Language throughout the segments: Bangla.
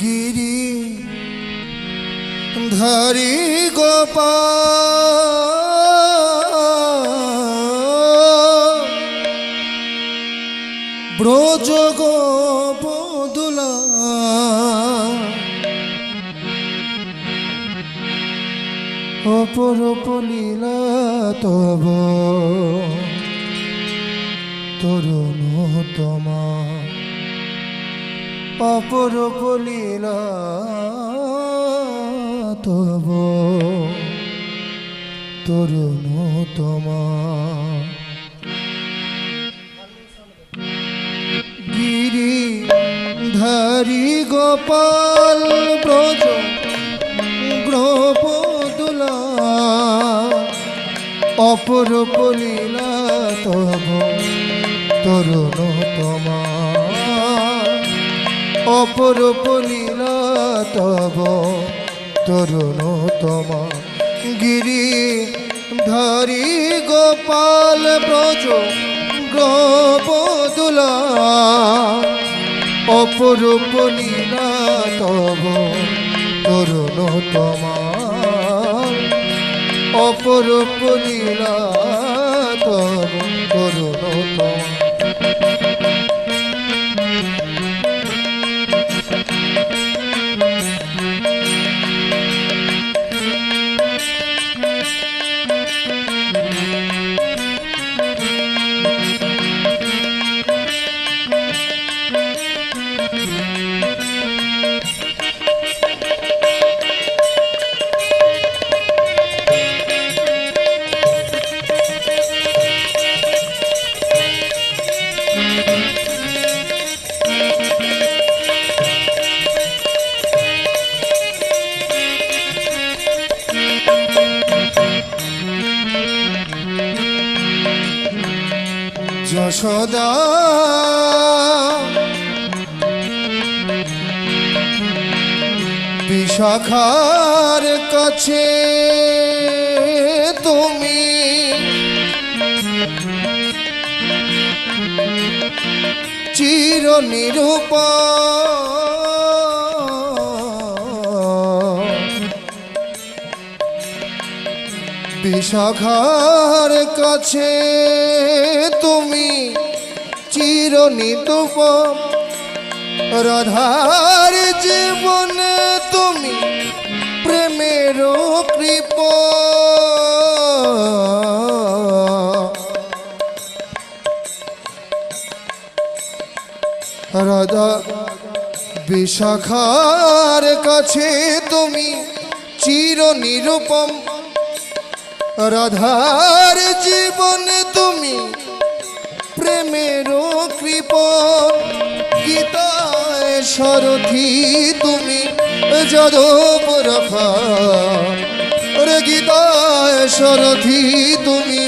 গিরি ধরি গোপাল। ব্রজ গো বদুলা অপরূপ তব। তরুণ তোমা অপরূপ লীলা তব তরুণ তোমা। গিরি ধারি গোপাল, ব্রজ গ্রহপদুলা। অপরূপ লীলা তব তরুণ তোমা। অপরূপ লীলা তব তরুণ তোমা গিরি ধরি গোপাল ব্রজ গ্রহপদুলা অপরূপ লীলা তব তরুণ তোমার অপরূপ লীলা তব তরুণ যশোদা বিশাখার কাছে তুমি চির নিরূপ বিশাখার কাছে তুমি চির নিতুপ রাধার জীবনে তুমি প্রেমের কৃপ। রাধা, বিশাখার কাছে তুমি চির নিরূপম রাধার জীবনে তুমি প্রেমের কৃপ গীতায় সরথি তুমি যাদব রখা। রে গীতায় সরথি তুমি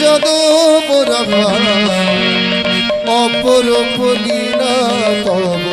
যাদব রখা। অপরূপ লীলা তব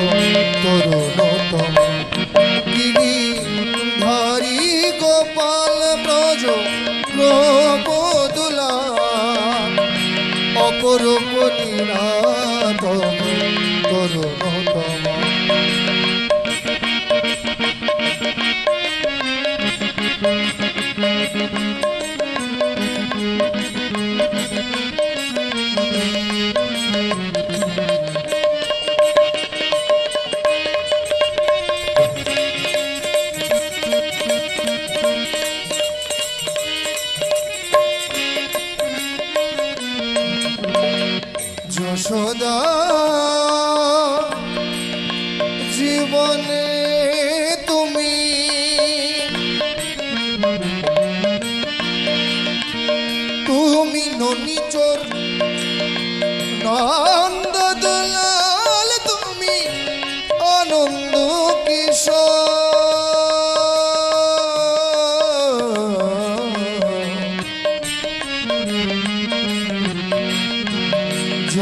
যশোদা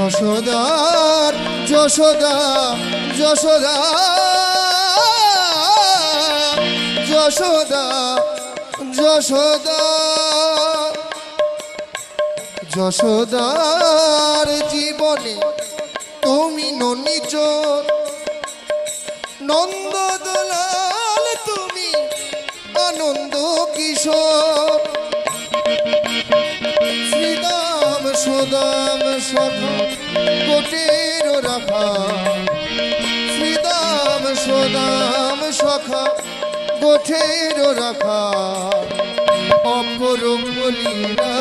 যশোদার যশোদা যশোদা যশোদা যশোদা যশোদার জীবনে তুমি ননিচোর নন্দ দোলাল তুমি আনন্দ কিশোর। পথের রাখা। অপরূপ লীলা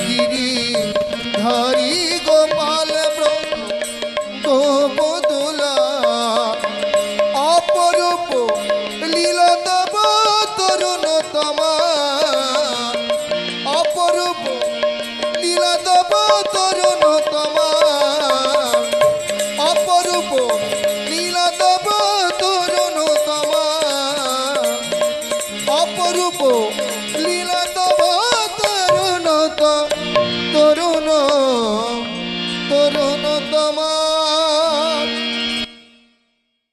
গিরি ধরি গোপাল বদলা অপরূপ লীলা তরুণ অপরূপ তরুণ অপরূপ লীলা তোমার